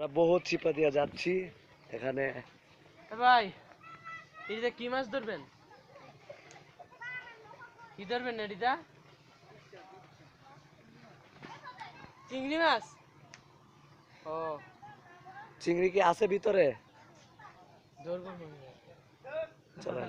আমরা বহুত ছিপা দিয়ে যাচ্ছি এখানে ভাই এটিতে কি মাছ ধরবেন কি ধরবেন এটিটা চিংড়ি মাছ ও চিংড়ি কি আছে ভিতরে ধরবো চলেন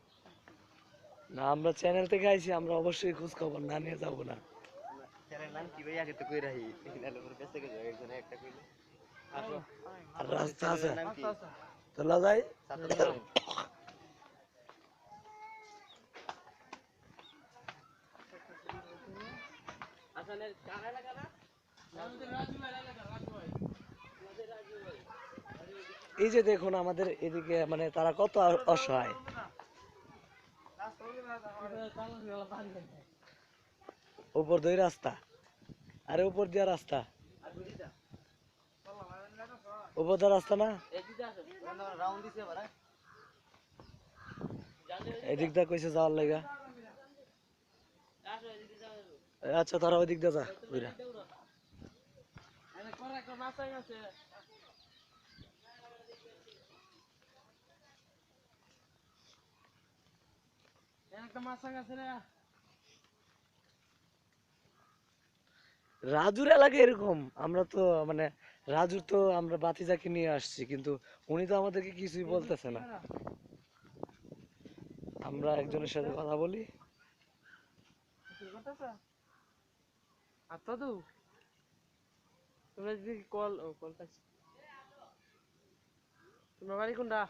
না আমরা চ্যানেল থেকে আইছি আমরা অবশ্যই খোঁজ খবর না নিয়ে যাব না। আর রাস্তা আছে। চলা এই যে দেখুন আমাদের এদিকে মানে তারা কত অসহায়। উপর দুই রাস্তা। আরে উপর দিয়া রাস্তা। উপর দিয়া রাস্তা না? এদিক দা কইছে যাওয়ার লাগা। আচ্ছা তারা ওই দিক দিয়ে যা রাজুর এলাকায় এরকম। আমরা তো মানে রাজুর তো আমরা বাতিজাকে নিয়ে আসছি কিন্তু উনি তো আমাদেরকে কিছুই বলতেছে না। আমরা একজনের সাথে কথা বলি। তোমরা যদি কল কল পাইছি। তোমার বাড়ি কোনটা?